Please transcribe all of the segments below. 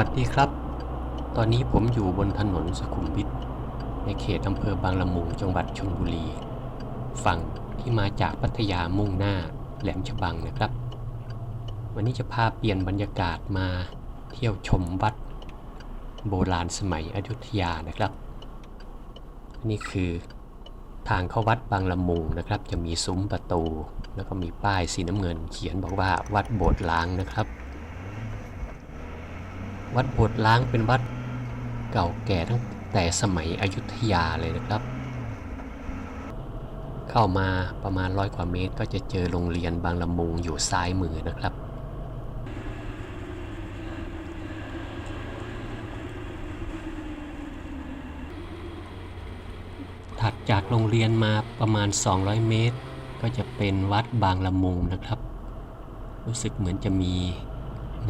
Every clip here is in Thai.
วัสดีครับ ตอนนี้ผมอยู่บนถนนสุขุมวิทในเขตอำเภอบางละมุงจังหวัดชลบุรี ฝั่งที่มาจากพัทยามุ่งหน้าแหลมฉบังนะครับ วันนี้จะพาเปลี่ยนบรรยากาศมาเที่ยวชมวัดโบราณสมัยอยุธยานะครับ นี่คือทางเข้าวัดบางละมุงนะครับ จะมีซุ้มประตู แล้วก็มีป้ายสีน้ำเงิน เขียนบอกว่าวัดโบสถ์ล้างนะครับ วัดโบสถ์ล้างเป็นวัดเก่าแก่ตั้งแต่สมัยอยุธยาเลยนะครับ เข้ามาประมาณร้อยกว่าเมตรก็จะเจอโรงเรียนบางละมุงอยู่ซ้ายมือนะครับถัดจากโรงเรียนมาประมาณ 200 เมตร ก็จะเป็นวัดบางละมุงนะครับ รู้สึกเหมือนจะมี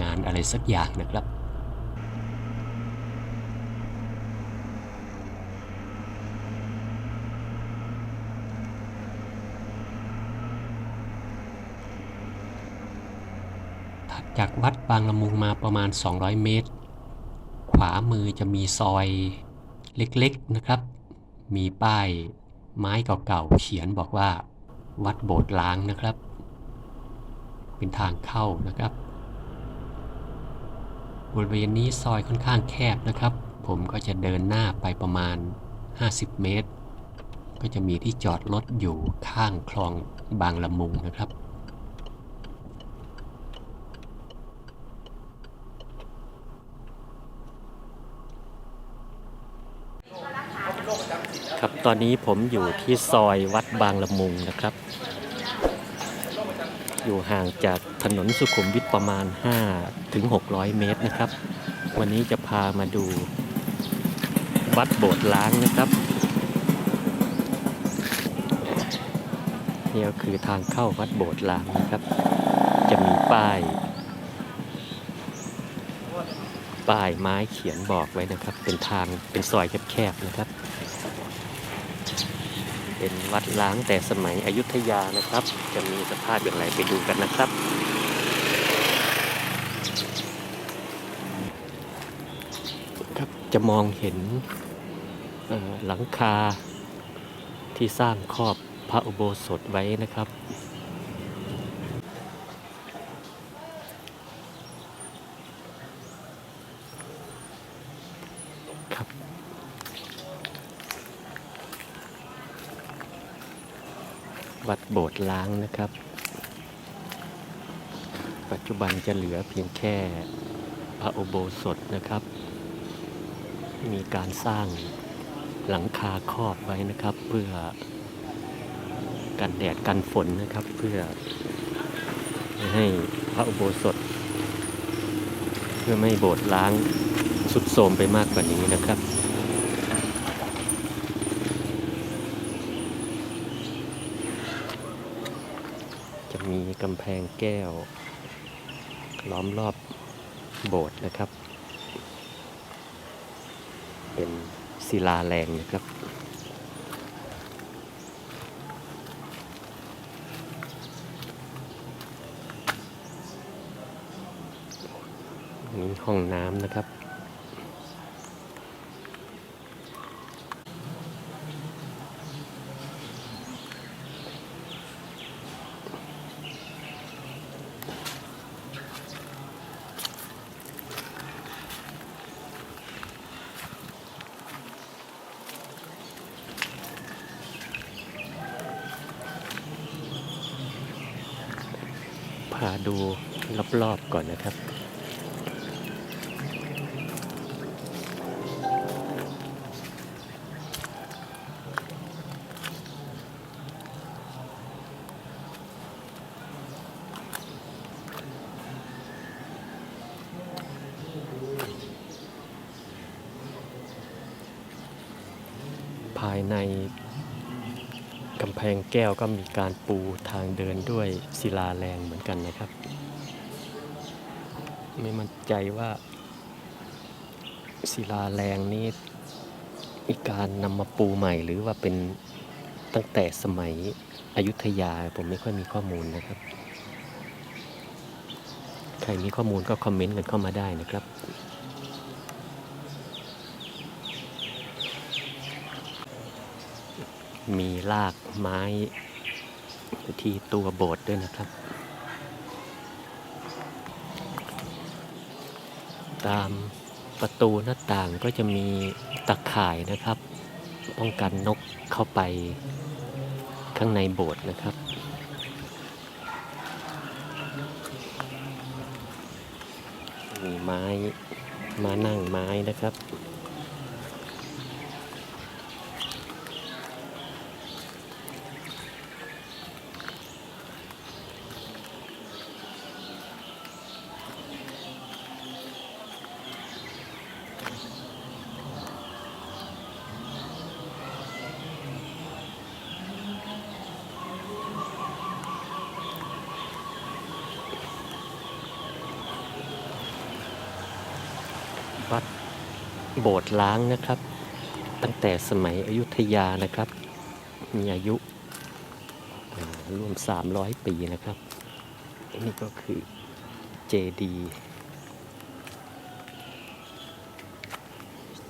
งานอะไรสักอย่างนะครับ จากวัดบางละมุงมาประมาณ 200 เมตร ขวามือจะมีซอยเล็กๆนะครับ มีป้ายไม้เก่าๆเขียนบอกว่า วัดโบสถ์ล้างนะครับ เป็นทางเข้านะครับ บริเวณนี้ซอยค่อนข้างแคบนะครับ ผมก็จะเดินหน้าไปประมาณ 50 เมตร ก็จะมีที่จอดรถอยู่ข้างคลองบางละมุงนะครับ ตอนนี้ผมอยู่ที่ซอยวัดบางละมุงนะครับ อยู่ห่างจากถนนสุขุมวิทประมาณ 5 ถึง 600 เมตรนะครับ วันนี้จะพามาดูวัดโบสถ์ล้างนะครับ นี่ก็คือทางเข้าวัดโบสถ์ล้างนะครับ จะมีป้าย ป้ายไม้เขียนบอกไว้นะครับ เป็นทางเป็นซอยแคบๆนะครับ เป็นวัดล้างแต่สมัยอยุธยานะครับ จะมีสภาพอย่างไรไปดูกันนะครับครับจะมองเห็นหลังคาที่สร้างครอบพระอุโบสถไว้นะครับครับ วัดโบสถ์ล้างนะครับ ปัจจุบันจะเหลือเพียงแค่พระอุโบสถนะครับ มีการสร้างหลังคาครอบไว้นะครับ เพื่อกันแดดกันฝนนะครับ เพื่อไม่ให้พระอุโบสถ เพื่อไม่โบสถ์ล้างสุดโทรมไปมากกว่านี้นะครับ จะมี กำแพงแก้ว ล้อมรอบโบสถ์นะครับ เป็นศิลาแรงนะครับ นี่ห้องน้ำนะครับ พาดูรอบๆก่อนนะครับ ภายใน กำแพงแก้วก็มีการปูทางเดินด้วยศิลาแรงเหมือนกันนะครับ ไม่มั่นใจว่า ศิลาแรงนี้มีการนำมาปูใหม่หรือว่าเป็นตั้งแต่สมัยอยุธยาผมไม่ค่อยมีข้อมูลนะครับ ใครมีข้อมูลก็คอมเมนต์กันเข้ามาได้นะครับมีลาก ไม้ที่ตัวโบสถ์ด้วยนะครับ ตามประตูหน้าต่างก็จะมีตะข่ายนะครับ ป้องกันนกเข้าไปข้างในโบสถ์นะครับ มีไม้มานั่งไม้นะครับ วัดโบสถ์ล้างนะครับ ตั้งแต่สมัยอยุธยานะครับ มีอายุรวม 300 ปีนะครับ นี่ก็คือเจดี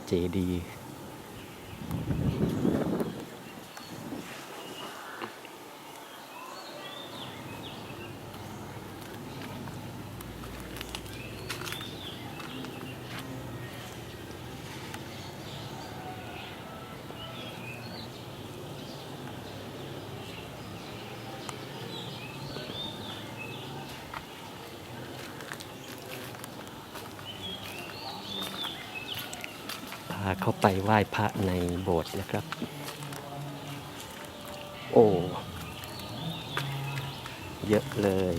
เจดีพาเข้าไปไหว้พระในโบสถ์นะครับ โอ้ เยอะเลย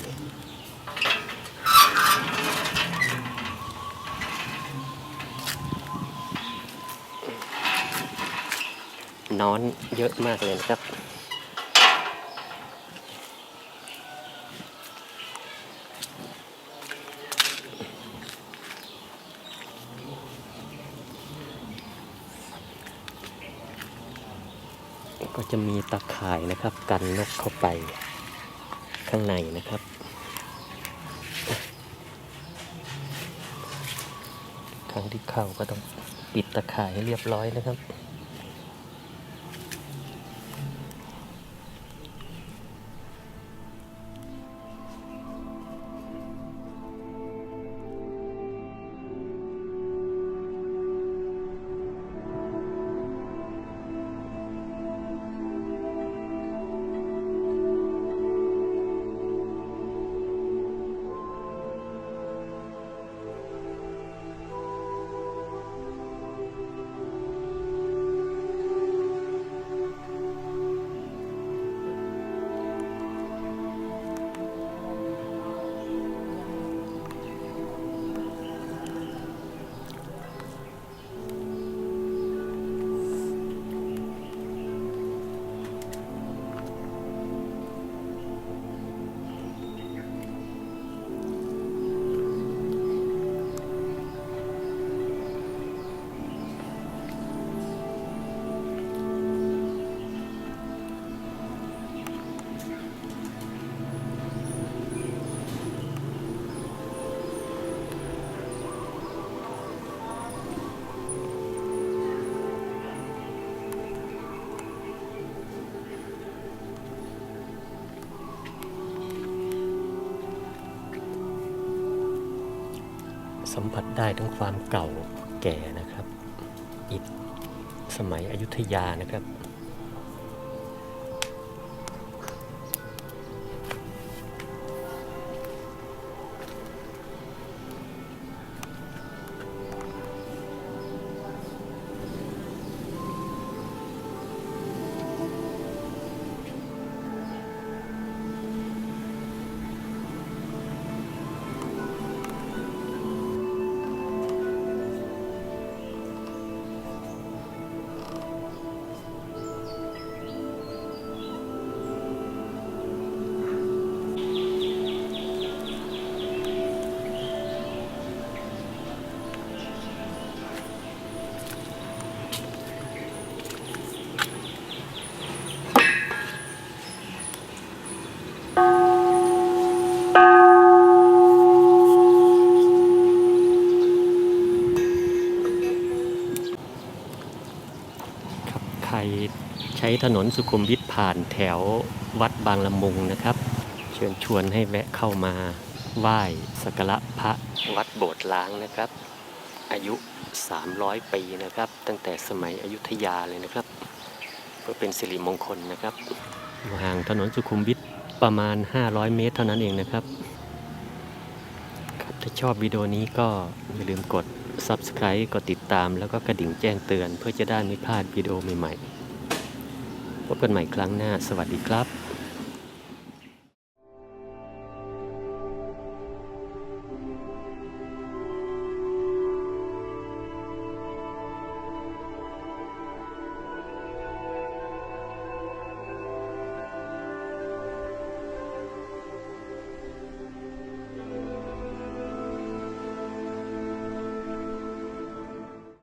นอนเยอะมากเลยนะครับ ก็ จะมีตะข่ายนะครับ กันนกเข้าไปข้างในนะครับ ครั้งที่เข้าก็ต้องปิดตะข่ายให้เรียบร้อยนะครับ สัมผัสได้ทั้งความเก่าแก่นะครับอิฐสมัยอยุธยานะครับ ช้ถนนสุขุมวิทผ่านแถววัดบางละมุงนะครับ เชิญชวนให้แวะเข้ามาไหว้สักการะพระวัดโบสถ์ล้างนะครับ อายุ 300 ปีนะครับ ตั้งแต่สมัยอยุธยาเลยนะครับ เพื่อเป็นสิริมงคลนะครับอยู่ห่างถนนสุขุมวิทประมาณ 500 เมตรเท่านั้นเองนะครับครับ ถ้าชอบวิดีโอนี้ก็อย่าลืมกด Subscribe กดติดตามแล้วก็กระดิ่งแจ้งเตือน เพื่อจะได้ไม่พลาดวิดีโอใหม่ๆ พบกันใหม่ครั้งหน้า สวัสดีครับ